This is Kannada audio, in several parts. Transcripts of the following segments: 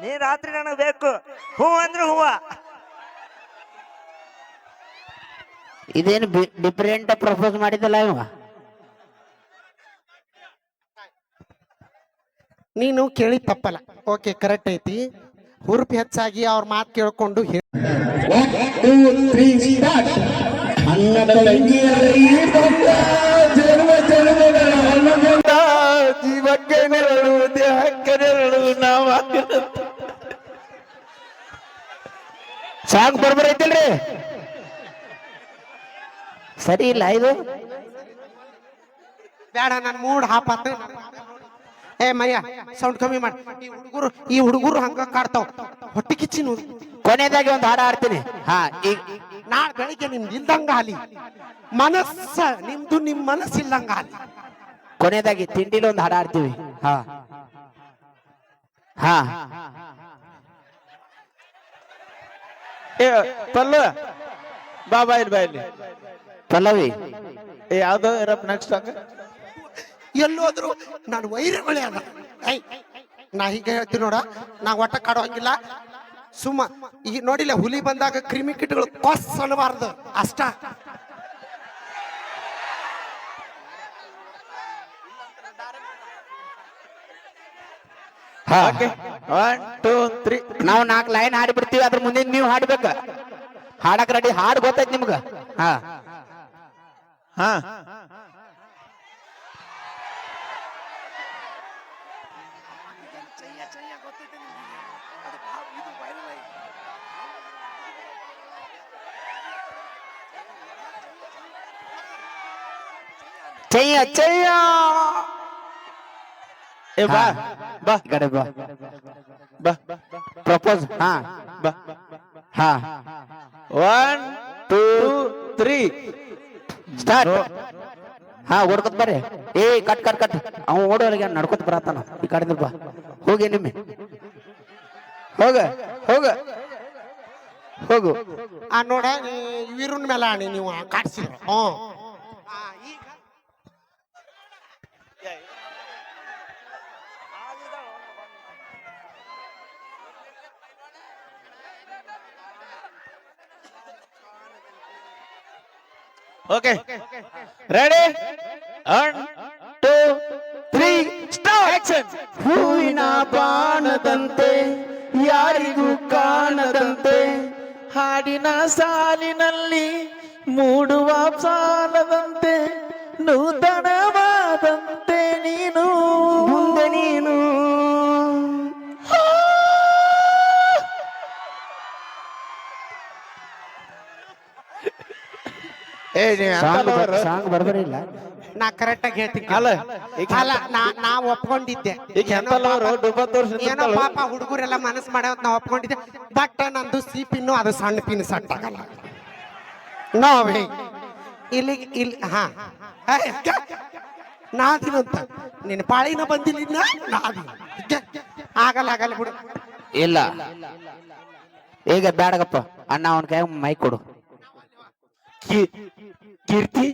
ನೀ ರಾತ್ರಿ ನನಗೆ ಬೇಕು. ಹೂ ಅಂದ್ರೆ ಹೂವ. ಇದೇನು ಡಿಫ್ರೆಂಟ್ ಪ್ರಪೋಸ್ ಮಾಡಿದಲ್ಲ ಇವ? ನೀನು ಕೇಳಿ ತಪ್ಪಲ್ಲ. ಓಕೆ ಕರೆಕ್ಟ್ ಐತಿ. ಹುರುಪು ಹೆಚ್ಚಾಗಿ ಅವ್ರ ಮಾತು ಕೇಳ್ಕೊಂಡು ಹೇಳಿ. ಸಾಂಗ್ ಬರ್ಬರ್ ಐತಿಲ್ರಿ ಸರಿ ಇಲ್ಲ ಇದು? ಬೇಡ ನನ್ ಮೂಡ್ ಹಾಪಾತ ಏ ಮಯ್ಯ ಸೌಂಡ್ ಕಮ್ಮಿ ಮಾಡಿ. ಈ ಹುಡುಗರು ಈ ಹುಡುಗರು ಹಂಗ ಕಾಡ್ತಾವ. ಹೊಟ್ಟೆ ಕಿಚ್ಚಿ ನೋಡಿ. ಕೊನೆಯದಾಗಿ ಒಂದು ಹಾಡ ಆಡ್ತೀನಿ ಹಾ ಈಗ ನಾಳೆ ಬೆಳಿಗ್ಗೆ ನಿಮ್ದು ಇಲ್ದಂಗ ಆಲಿ ಮನಸ್ಸ ನಿಮ್ದು ನಿಮ್ ಮನಸ್ಸು ಇಲ್ದಂಗ ಆಲಿ ಕೊನೆಯದಾಗಿ ತಿಂಡಿಲಿ ಒಂದು ಹಾಡ ಆಡ್ತೀವಿ ಹಾ. ಹಾ. ಏ ಪಲ್ಲು ಬಾ ಇಲ್ಲಿ ಬಾ ಇಲ್ಲಿ. ಪಲ್ಲವಿ. ಏ ಯಾವ್ದೋ ಇರಪ್ಪ ನೆಕ್ಸ್ಟ್ ಸಾಂಗ್ ಎಲ್ಲೋದ್ರು ನಾನು ವೈರಗಳೇ ಅದ ಐ ನಾ ಹೀಗೆ ಹೇಳ್ತೀನಿ ನೋಡ ನಾ ಒಟ್ಟ ಕಾಡೋಂಗಿಲ್ಲ. ಸುಮ್ಮ ಈಗ ನೋಡಿಲ್ಲ ಹುಲಿ ಬಂದಾಗ ಕ್ರಿಮಿ ಕೀಟಗಳು ಕೊಸ್ ಅನ್ನಬಾರ್ದು ಅಷ್ಟ. ಹಾ. ಒನ್ ಟೂ ತ್ರೀ ನಾವು ನಾಲ್ಕು ಲೈನ್ ಹಾಡಿಬಿಡ್ತೀವಿ ಅದ್ರ ಮುಂದೆ ನೀವು ಹಾಡ್ಬೇಕ. ಹಾಡಕ್ ರೆಡಿ ಹಾಡ್ ಗೊತ್ತೈತ್ ನಿಮ್ಗ. ಹಾ. ಹಾ. ಚೆಯ್ಯ ಚೆಯ್ಯ. ಏ ಬಾ. ಬಾ. ಕಡೆ ಬಾ. ಪ್ರಪೋಸ್ ಹಾ ಬಾ ಹಾ ಒನ್ ಟೂ ತ್ರೀ ಸ್ಟಾರ್ಟ್ ಹಾ ಓಡ್ಕೊತ್ ಬರ್ರಿ. ಏ ಕಟ್ ಕಟ್ ಕಟ್. ಅವ ಓಡೋರಿಗೆ ನಡ್ಕೊತ ಬರತ್ತಾನ? ಈ ಕಡೆ ಬಾ. ಹೋಗಿ ನಿಮ್ಮೆ. ಹೋಗ ಹೋಗ. ಹೋಗು. ಆ ನೋಡ ವೀರನ್ ಮೇಲೆ ಆಣಿ ನೀವು ಕಾಡ್ಸಿದ್ರ ಹ್ಞೂ okay ready one two three start action ಹೂವಿನ ಬಾಣದಂತೆ ಯಾರಿಗೂ ಕಾಣದಂತೆ ಹಾಡಿನ ಸಾಲಿನಲ್ಲಿ ಮೂಡುವ ಸಾಲದಂತೆ ನೂತನವಾದಂತೆ ಏ ನೀವ್ ಎಂತ ಸಾಂಗ್ lover? ಸಾಂಗ್ ಬರ್ಬರಿ ಇಲ್ಲ ನಾ ಕರೆಕ್ಟ್ ಆಗಿ ಹೇಳ್ತೀನಿ. ಅಲ್ಲ ಈಗ ಅಲ್ಲ ನಾ ನಾ ಒಪ್ಕೊಂಡಿದ್ದೆ. ಈಗ ಎಂತ ಲವರು ಡುಬ್ಬ ತೋರ್ಸಿ ಏನೋ ಪಾಪ ಹುಡುಗರೆಲ್ಲ ಮನಸ್ಸು ಮಾಡ್ಯಾವತ್ ನಾ ಒಪ್ಕೊಂಡಿದ್ದೆ. ಬಟ್ ನಂದು ಸಿ ಪಿನ್ನು ಅದು ಸಣ್ಣ ಪಿನ್ ಸಟ್ ಆಗಲ್ಲ. ನೋ ವೇ ಇಲ್ಲಿ ಇಲ್ಲಿ ಹಾ. ನಾದಿನಂತ ನಿನ್ನ ಪಾಳಿನ ಬಂದಿಲ್ಲ ನಾದಿ ಗೆ- ಆಗಲ್ಲ ಆಗಲ್ಲ ಬಿಡು. ಇಲ್ಲ. ಈಗ ಬ್ಯಾಡಗಪ್ಪ. ಅಣ್ಣ ಅವನ ಕೈ ಮೈ ಕೊಡು. ಕೀ- ಕೀರ್ತಿ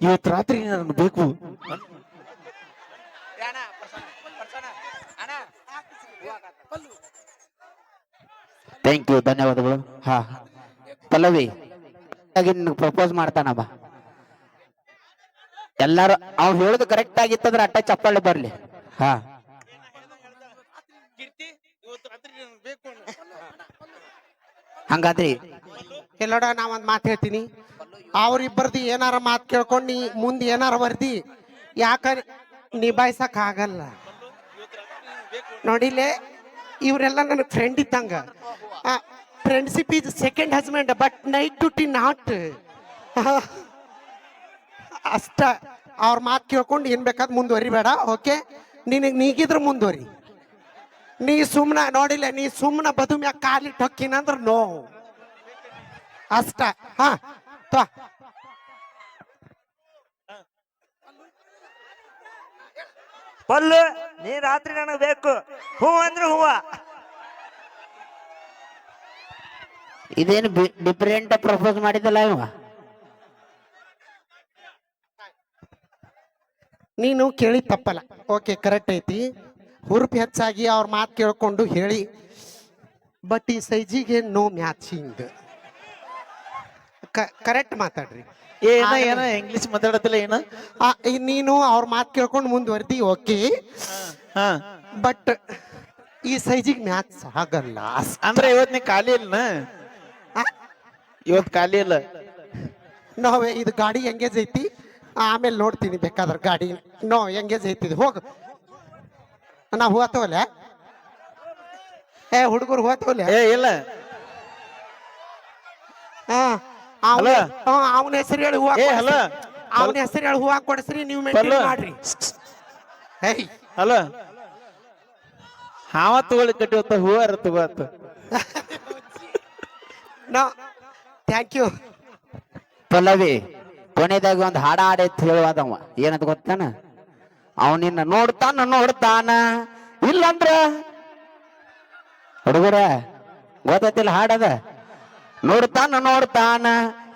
ಇವತ್ತು ರಾತ್ರಿ ನನಗೆ ಬೇಕು. ಥ್ಯಾಂಕ್ ಯು ಧನ್ಯವಾದಗಳು. ಹಾ ಪಲ್ಲವಿ ನಿನಗೆ ಪ್ರಪೋಸ್ ಮಾಡ್ತಾನ ಬಾ. ಎಲ್ಲಾರು ಅವ್ರು ಹೇಳುದು ಕರೆಕ್ಟ್ ಆಗಿತ್ತಂದ್ರೆ ಅಟ್ಟ ಚಪ್ಪಾಳೆ ಬರ್ಲಿ. ಹಾ. ಹಂಗಾದ್ರಿ ಎಲ್ಲೋಡ ನಾ ಒಂದ್ ಮಾತು ಹೇಳ್ತೀನಿ. ಅವ್ರಿಬ್ಬರದು ಏನಾರ ಮಾತು ಕೇಳ್ಕೊಂಡು ನೀ ಮುಂದೆ ಏನಾರ ಬರ್ದಿ, ಯಾಕ ನಿಭಾಯಿಸಕ್ ಆಗಲ್ಲ. ನೋಡಿಲೆ, ಇವರೆಲ್ಲ ನನಗೆ ಫ್ರೆಂಡ್ ಇದ್ದಂಗ. Friendship is second husband but night duty not ಅಷ್ಟ, ಅವ್ರ ಮಾತು ಕೇಳ್ಕೊಂಡು ಏನ್ ಬೇಕಾದ್ ಮುಂದುವರಿಬೇಡ ಓಕೆ? ನಿನಗೆ ನೀಗಿದ್ರೆ ಮುಂದುವರಿ. ನೀ ಸುಮ್ನ ನೋಡಿಲ್ಲ ನೀ ಸುಮ್ನ ಬದು ಮ್ಯಾಗ ಕಾಲಿಟ್ಟು ಹೊಕ್ಕಿನಂದ್ರ ನೋ. ಅಷ್ಟ, ಹಾ? ಪಲ್ಲು ನೀ ರಾತ್ರಿ ನನಗೆ ಬೇಕು. ಹೂ ಅಂದ್ರೆ ಹೂವ. ಇದೇನು ಡಿಫ್ರೆಂಟ್ ಪ್ರಪೋಸ್ ಮಾಡಿದಲ್ಲ ಇವ? ನೀನು ಕೇಳಿ ತಪ್ಪಲ್ಲ. ಓಕೆ ಕರೆಕ್ಟ್ ಐತಿ. ಹುರುಪಿ ಹೆಚ್ಚಾಗಿ ಅವ್ರ ಮಾತು ಕೇಳ್ಕೊಂಡು ಹೇಳಿ. ಬಟ್ ಈ ಸೈಜಿಗೆ ನೋ ಮ್ಯಾಚಿಂಗ್ ಕರೆಕ್ಟ್ ಮಾತಾಡ್ರಿ. ಏನ ಏನ ಇಂಗ್ಲಿಷ್ ಮಾತಾಡತ್ತಿಲ್ಲ ಏನ? ಆ, ಈ ನೀನು ಅವ್ರ ಮಾತು ಕೇಳ್ಕೊಂಡು ಮುಂದುವರ್ದಿ ಓಕೆ. ಹಾ ಬಟ್ ಈ ಸೈಜಿಗೆ ಮ್ಯಾಚ್ ಆಗಲ್ಲ. ಅಂದ್ರೆ ಇವತ್ ನೀ ಖಾಲಿ ಇಲ್ಲ ಇವತ್ ಖಾಲಿ ಇಲ್ಲ? ನೋವೇ ಇದು ಗಾಡಿ ಎಂಗೇಜ್ ಐತಿ. ಆಮೇಲೆ ನೋಡ್ತೀನಿ ಬೇಕಾದ್ರೆ ಗಾಡಿ. ನೋ ಎಂಗೇಜ್ ಐತಿ ಇದು. ಹೋಗು. ನಾ ಹೋತವಲ್ಲ ಏ ಹುಡುಗರು ಹೋತವಲ್ಲ ಏ ಇಲ್ಲ. ಹಲೋ. ಅವನ ಹೆಸರು ಹೇಳಿ ಹೂವ. ಅವನ ಹೆಸರು ಹೇಳಿ ಹೂವ ಕೊಡಿಸ್ರಿ ನೀವು ಮೇಂಟೈನ್. ಮಾಡ್ರಿ. ಏಯ್. ಹಲೋ? ಹಾವ ತಗೊಳ್ಳಿ ಕಟ್ಟಿವತ್ತ ಹೂವಾರ ತಗೋತ ನೋ ಥ್ಯಾಂಕ್ ಯು ಪಲ್ಲವಿ ಕೊನೆದಾಗ ಒಂದು ಹಾಡ ಹಾಡೈತಿ ಹೇಳುವಾದವ. ಏನಂತ ಗೊತ್ತಾನ? ಅವನಿನ್ನ ನೋಡ್ತಾನ ನೋಡ್ತಾನ. ಇಲ್ಲಂದ್ರ ಹುಡುಗರ ಗೊತ್ತೈತಿಲ್ಲ ಹಾಡದ? ನೋಡ್ತಾನ ನೋಡ್ತಾನ.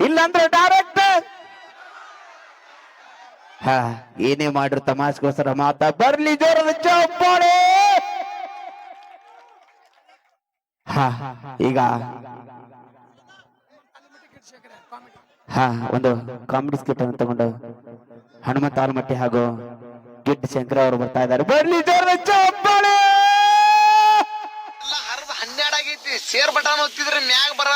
ಇಲ್ಲಂದ್ರೆ ಡೈರೆಕ್ಟ್ ಹಾ, ಏನೇ ಮಾಡ್ರಿ ತಮಾಷೆಗೋಸ್ಕರ ಮಾತಾ, ಬರ್ಲಿ ಜೋರದ ಚಪ್ಪಾಳೆ ಹಾ, ಈಗ ಹ, ಒಂದು ಕಾಮಿಡಿ ಸ್ಕಿಟ್ ಅನ್ನು ತಗೊಂಡು ಹನುಮಂತ ಆಲ್ಮಟ್ಟಿ ಹಾಗೂ ಗಿಡ್ ಶಂಕರ್ ಅವರು ಬರ್ತಾ ಇದ್ದಾರೆ. ಬರ್ಲಿ ಜೋರದ ಚಪ್ಪಾಳೆ ಹನ್ನೆರಡು ಆಗೈತಿ. ಶೇರ್ ಬಟನ್ ಒತ್ತಿದ್ರೆ ಮ್ಯಾಗ ಬರ